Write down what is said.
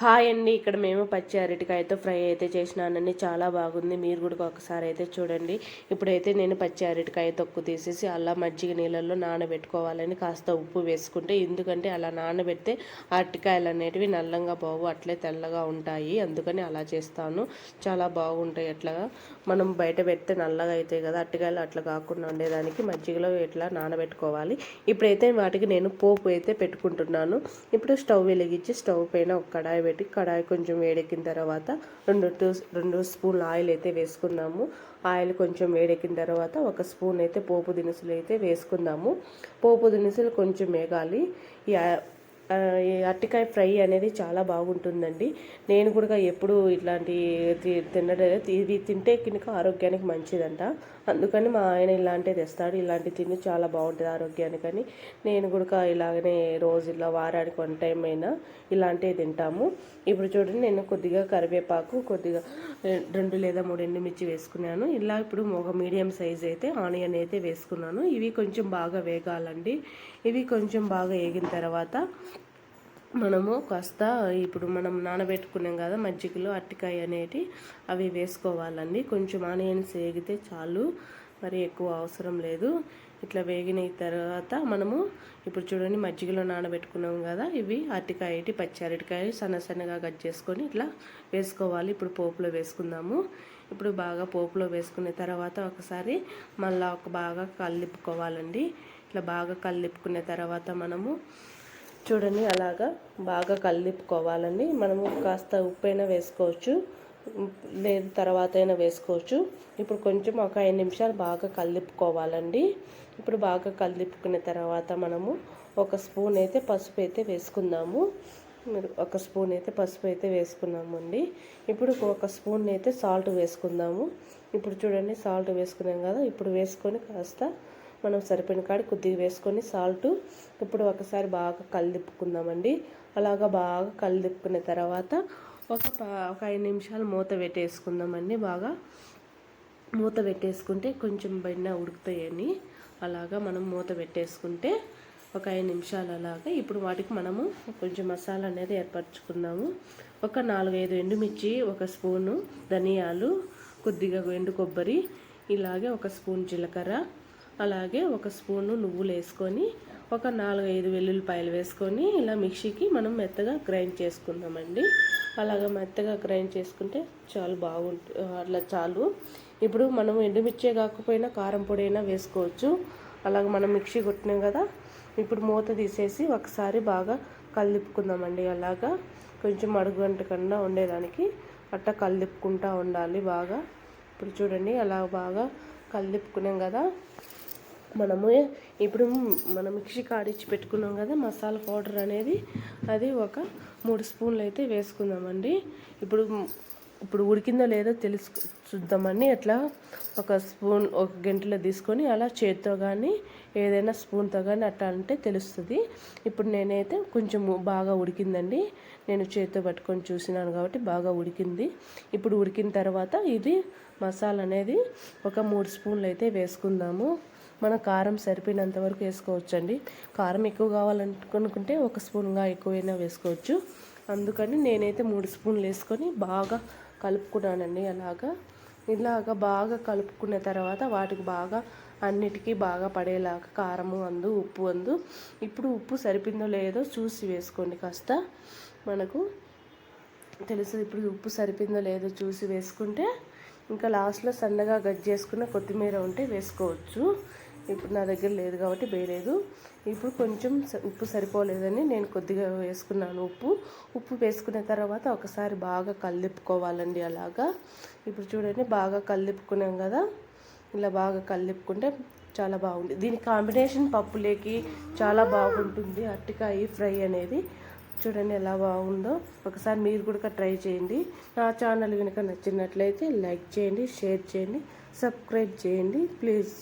Hi అండి. ఇక్కడ మేము పచ్చి అరటికాయతో ఫ్రై అయితే చేసినానండి. చాలా బాగుంది. మీరు కూడా ఒకసారి అయితే చూడండి. ఇప్పుడైతే నేను పచ్చి అరటికాయ తొక్కు తీసేసి అలా మజ్జిగ నీళ్ళల్లో నానబెట్టుకోవాలని కాస్త ఉప్పు వేసుకుంటే ఎందుకంటే అలా నానబెడితే అరటికాయలు అనేటివి నల్లంగా పోవు అట్లే తెల్లగా ఉంటాయి. అందుకని అలా చేస్తాను. చాలా బాగుంటాయి అట్లాగా మనం బయట పెడితే నల్లగా అవుతాయి కదా అరటికాయలు అట్లా కాకుండా ఉండేదానికి మజ్జిగలో ఇట్లా నానబెట్టుకోవాలి. ఇప్పుడైతే వాటికి నేను పోపు అయితే పెట్టుకుంటున్నాను. ఇప్పుడు స్టవ్ వెలిగించి స్టవ్ పైన ఒక కడాయి పెట్టి కడాయి కొంచెం వేడెక్కిన తర్వాత రెండు టూ- రెండు స్పూన్ల ఆయిల్ అయితే వేసుకున్నాము ఆయిల్ కొంచెం వేడెక్కిన తర్వాత ఒక స్పూన్ అయితే పోపు దినుసులు అయితే వేసుకుందాము. పోపు దినుసులు కొంచెం వేగాలి. ఈ అరటికాయ ఫ్రై అనేది చాలా బాగుంటుందండి. నేను కూడా ఎప్పుడు ఇట్లాంటి తి- తినడం ఇవి తింటే కనుక ఆరోగ్యానికి మంచిదంట. అందుకని మా ఆయన ఇలాంటివి తెస్తాడు. ఇలాంటి తిని చాలా బాగుంటుంది ఆరోగ్యానికని. నేను కూడా ఇలాగనే రోజు ఇలా వారానికి వన్ టైం అయినా ఇలాంటివి తింటాము. ఇప్పుడు చూడండి నేను కొద్దిగా కరివేపాకు కొద్దిగా రెండు లేదా మూడు ఎండుమిర్చి వేసుకున్నాను. ఇలా ఇప్పుడు ఒక మీడియం సైజ్ అయితే ఆనియన్ అయితే వేసుకున్నాను. ఇవి కొంచెం బాగా వేగాలండి. ఇవి కొంచెం బాగా వేగిన తర్వాత మనము కాస్త ఇప్పుడు మనం నానబెట్టుకున్నాం కదా మజ్జిగలో అరటికాయ అనేటి అవి వేసుకోవాలండి. కొంచెం ఆనియన్స్ వేగితే చాలు మరి ఎక్కువ అవసరం లేదు. ఇట్లా వేగిన తర్వాత మనము ఇప్పుడు చూడండి మజ్జిగలో నానబెట్టుకున్నాం కదా ఇవి అరటికాయ పచ్చి అరటికాయ సన్న సన్నగా కట్ చేసుకొని ఇట్లా వేసుకోవాలి. ఇప్పుడు పోపులో వేసుకుందాము. ఇప్పుడు బాగా పోపులో వేసుకున్న తర్వాత ఒకసారి మళ్ళీ ఒక బాగా కలిపుకోవాలండి ఇట్లా బాగా కలిపుకున్న తర్వాత మనము చూడండి అలాగా బాగా కలిపుకోవాలండి. మనము కాస్త ఉప్పు అయినా వేసుకోవచ్చు లేదు తర్వాత అయినా వేసుకోవచ్చు. ఇప్పుడు కొంచెం ఒక ఐదు నిమిషాలు బాగా కలిపుకోవాలండి. ఇప్పుడు బాగా కలిపుకున్న తర్వాత మనము ఒక స్పూన్ అయితే పసుపు అయితే వేసుకుందాము. మీరు ఒక స్పూన్ అయితే పసుపు అయితే వేసుకున్నాము అండి ఇప్పుడు ఒక స్పూన్ అయితే సాల్ట్ వేసుకుందాము. ఇప్పుడు చూడండి సాల్ట్ వేసుకున్నాం కదా ఇప్పుడు వేసుకొని కాస్త మనం సరిపోయిన కాడ కొద్దిగా వేసుకొని సాల్ట్ ఇప్పుడు ఒకసారి బాగా కలిదిప్పుకుందామండి. అలాగా బాగా కలిదిప్పుకున్న తర్వాత ఒక ప- ఒక ఐదు నిమిషాలు మూత పెట్టేసుకుందామండి. బాగా మూత పెట్టేసుకుంటే కొంచెం బయట ఉడుకుతాయని. అలాగా మనం మూత పెట్టేసుకుంటే ఒక ఐదు నిమిషాలు అలాగా. ఇప్పుడు వాటికి మనము కొంచెం మసాలా అనేది ఏర్పరచుకున్నాము. ఒక నాలుగైదు ఎండుమిర్చి ఒక స్పూను ధనియాలు కొద్దిగా ఎండు కొబ్బరి ఇలాగే ఒక స్పూన్ జీలకర్ర అలాగే ఒక స్పూను నువ్వులు వేసుకొని ఒక నాలుగైదు వెల్లుల్లిపాయలు వేసుకొని ఇలా మిక్సీకి మనం మెత్తగా గ్రైండ్ చేసుకుందామండి. అలాగ మెత్తగా గ్రైండ్ చేసుకుంటే చాలా బాగుంటుంది అట్లా చాలు. ఇప్పుడు మనం ఎండుమిర్చే కాకపోయినా కారం పొడి అయినా వేసుకోవచ్చు. అలాగ మనం మిక్సీ కొట్టినాం కదా ఇప్పుడు మూత తీసేసి ఒకసారి బాగా కలిపుకుందామండి అలాగా కొంచెం అడుగు గంటకన్నా ఉండేదానికి అట్ట కలిపుకుంటూ ఉండాలి బాగా. ఇప్పుడు చూడండి అలా బాగా కలిపుకున్నాం కదా. మనము ఇప్పుడు మనం మిక్సీ కాడిచ్చి పెట్టుకున్నాం కదా మసాలా పౌడర్ అనేది అది ఒక మూడు స్పూన్లు అయితే వేసుకుందామండి. ఇప్పుడు ఇప్పుడు ఉడికిందో లేదో తెలుసు చూద్దామండి. అట్లా ఒక స్పూన్ ఒక గంటలో తీసుకొని అలా చేత్తో కానీ ఏదైనా స్పూన్తో కానీ అట్లా అంటే తెలుస్తుంది. ఇప్పుడు నేనైతే కొంచెం బాగా ఉడికిందండి. నేను చేతితో పట్టుకొని చూసినాను కాబట్టి బాగా ఉడికింది. ఇప్పుడు ఉడికిన తర్వాత ఇది మసాలా అనేది ఒక మూడు స్పూన్లు అయితే వేసుకుందాము. మన కారం సరిపోయినంత వరకు వేసుకోవచ్చండి. కారం ఎక్కువ కావాలనుకుంటే ఒక స్పూన్గా ఎక్కువైనా వేసుకోవచ్చు. అందుకని నేనైతే మూడు స్పూన్లు వేసుకొని బాగా కలుపుకున్నానండి అలాగా. ఇలాగా బాగా కలుపుకున్న తర్వాత వాటికి బాగా అన్నిటికీ బాగా పడేలాగా కారము అందు ఉప్పు అందు. ఇప్పుడు ఉప్పు సరిపోయిందో లేదో చూసి వేసుకోండి కాస్త. మనకు తెలుసు ఇప్పుడు ఉప్పు సరిపోయిందో లేదో చూసి వేసుకుంటే ఇంకా లాస్ట్లో సన్నగా గట్ చేసుకున్న కొత్తిమీర ఉంటే వేసుకోవచ్చు. ఇప్పుడు నా దగ్గర లేదు కాబట్టి వేయలేదు. ఇప్పుడు కొంచెం స- ఉప్పు సరిపోలేదని నేను కొద్దిగా వేసుకున్నాను ఉప్పు. ఉప్పు వేసుకున్న తర్వాత ఒకసారి బాగా కలిపుకోవాలండి అలాగా. ఇప్పుడు చూడండి బాగా కలిపుకున్నాం కదా. ఇలా బాగా కలిపుకుంటే చాలా బాగుంది. దీని కాంబినేషన్ పప్పులేకి చాలా బాగుంటుంది. అట్టికాయ ఫ్రై అనేది చూడండి ఎలా బాగుందో. ఒకసారి మీరు కూడా ట్రై చేయండి. నా ఛానల్ కనుక నచ్చినట్లయితే లైక్ చేయండి షేర్ చేయండి సబ్స్క్రైబ్ చేయండి. ప్లీజ్.